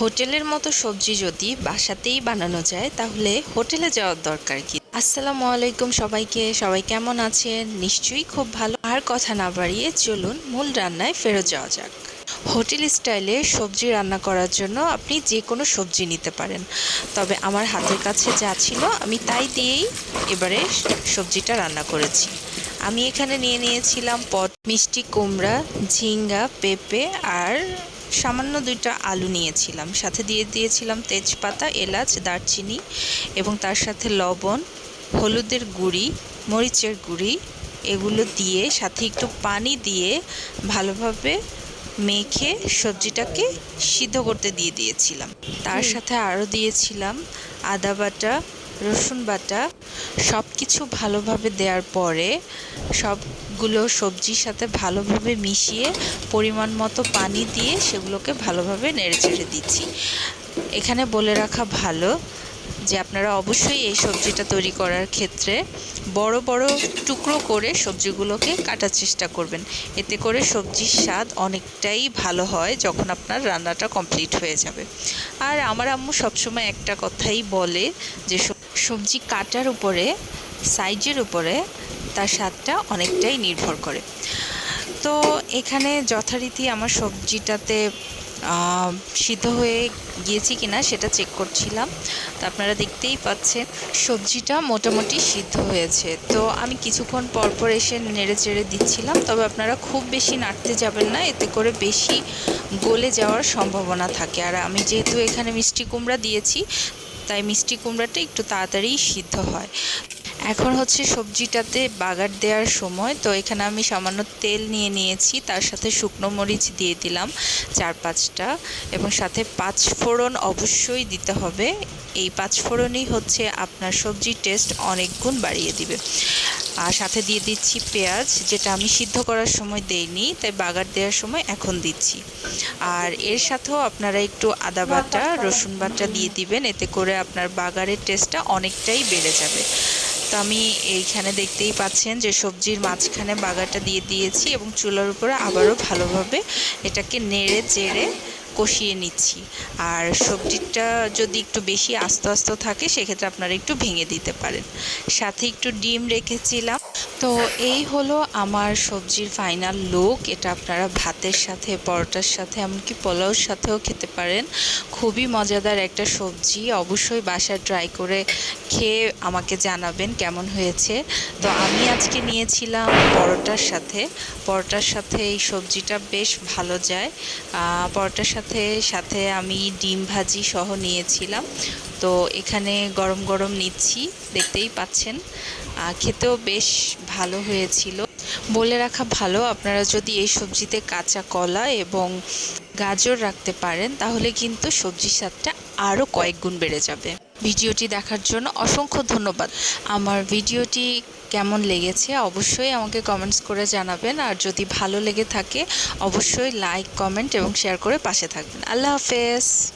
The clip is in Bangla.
হোটেলের মতো সবজি যদি বাসাতেই বানানো যায়, তাহলে হোটেলে যাওয়ার দরকার কি? আসসালামু আলাইকুম সবাইকে, সবাই কেমন আছেন? নিশ্চয়ই খুব ভালো। আর কথা না বাড়িয়ে চলুন মূল রান্নায় ফেরত যাওয়া যাক। হোটেল স্টাইলে সবজি রান্না করার জন্য আপনি যে কোনো সবজি নিতে পারেন। তবে আমার হাতের কাছে যা ছিল, আমি তাই দিয়েই এবারে সবজিটা রান্না করেছি। আমি এখানে নিয়ে নিয়েছিলাম পট, মিষ্টি কুমড়া, ঝিঙ্গা, পেঁপে আর সামান্য দুইটা আলু নিয়েছিলাম। সাথে দিয়ে দিয়েছিলাম তেজপাতা এলাচ দারচিনি এবং তার সাথে লবণ হলুদের গুঁড়ি মরিচের গুঁড়ি। এগুলো দিয়ে সাথে একটু পানি দিয়ে ভালোভাবে মেখে সবজিটাকে সিদ্ধ করতে দিয়ে দিয়েছিলাম। তার সাথে আরও দিয়েছিলাম আদা বাটা রসুন বাটা। সব কিছু ভালোভাবে দেওয়ার পরে সবগুলো সবজির সাথে ভালোভাবে মিশিয়ে পরিমাণ মতো পানি দিয়ে সেগুলোকে ভালোভাবে নেড়ে চেড়ে দিচ্ছি। এখানে বলে রাখা ভালো যে আপনারা অবশ্যই এই সবজিটা তৈরি করার ক্ষেত্রে বড় বড় টুকরো করে সবজিগুলোকে কাটার চেষ্টা করবেন। এতে করে সবজির স্বাদ অনেকটাই ভালো হয় যখন আপনার রান্নাটা কমপ্লিট হয়ে যাবে। আর আমার আম্মু সবসময় একটা কথাই বলে যে, সবজি কাটার উপরে, সাইজের উপরে তার স্বাদটা অনেকটাই নির্ভর করে। তো এখানে যথারীতি আমার সবজিটাতে সিদ্ধ হয়ে গিয়েছি কিনা সেটা চেক করছিলাম। তো আপনারা দেখতেই পাচ্ছেন, সবজিটা মোটামুটি সিদ্ধ হয়েছে। তো আমি কিছুক্ষণ পর পর এসে নেড়ে চেড়ে দিচ্ছিলাম, তবে আপনারা খুব বেশি নাড়তে যাবেন না, এতে করে বেশি গলে যাওয়ার সম্ভাবনা থাকে। আর আমি যেহেতু এখানে মিষ্টি কুমড়া দিয়েছি, তাই মিষ্টি কুমড়াটা একটু তাড়াতাড়ি সিদ্ধ হয়। এখন হচ্ছে সবজিটাতে বাগার দেওয়ার সময়, তো এখানে আমি সামান্য তেল নিয়ে নিয়েছি, তার সাথে শুকনো মরিচ দিয়ে দিলাম চার পাঁচটা, এবং সাথে পাঁচ ফোড়ন অবশ্যই দিতে হবে। এই পাঁচ ফোড়নই হচ্ছে আপনার সবজির টেস্ট অনেক গুণ বাড়িয়ে দিবে। আর সাথে দিয়ে দিচ্ছি পেঁয়াজ, যেটা আমি সিদ্ধ করার সময় দেইনি, তাই বাগার দেওয়ার সময় এখন দিচ্ছি। আর এর সাথেও আপনারা একটু আদা বাটা, রসুন বাটা দিয়ে দিবেন, এতে করে আপনার বাগারের টেস্টটা অনেকটাই বেড়ে যাবে। তো আমি এইখানে দেখতেই পাচ্ছেন যে সবজির মাঝখানে বাগাটা দিয়ে দিয়েছি এবং চুলার উপরে আবারও ভালোভাবে এটাকে নেড়ে চেড়ে কষিয়ে নিচ্ছি। আর সবজিটা যদি একটু বেশি আস্ত আস্ত থাকে, সেক্ষেত্রে আপনারা একটু ভেঙে দিতে পারেন। সাথে একটু ডিম রেখেছিলাম। তো এই হলো আমার সবজির ফাইনাল লুক এটা আপনারা ভাতের সাথে, পরোটার সাথে, এমনকি পোলাওর সাথেও খেতে পারেন। খুবই মজাদার একটা সবজি। অবশ্যই বাসায় ট্রাই করে খেয়ে আমাকে জানাবেন কেমন হয়েছে। তো আমি আজকে নিয়েছিলাম পরোটার সাথে। পরোটার সাথে এই সবজিটা বেশ ভালো যায়। পরোটার সাথে সাথে আমি ডিম ভাজি সহ নিয়েছিলাম। তো এখানে গরম গরম নিচ্ছি, দেখতেই পাচ্ছেন। খেতেও বেশ ভালো হয়েছিল। বলে রাখা ভালো, আপনারা যদি এই সবজিতে কাঁচা কলা এবং গাজর রাখতে পারেন, তাহলে কিন্তু সবজির স্বাদটা আরও কয়েক গুণ বেড়ে যাবে। ভিডিওটি দেখার জন্য অসংখ্য ধন্যবাদ। আমার ভিডিওটি কেমন লেগেছে অবশ্যই আমাকে কমেন্টস করে জানাবেন। আর যদি ভালো লেগে থাকে, অবশ্যই লাইক কমেন্ট এবং শেয়ার করে পাশে থাকবেন। আল্লাহ হাফেজ।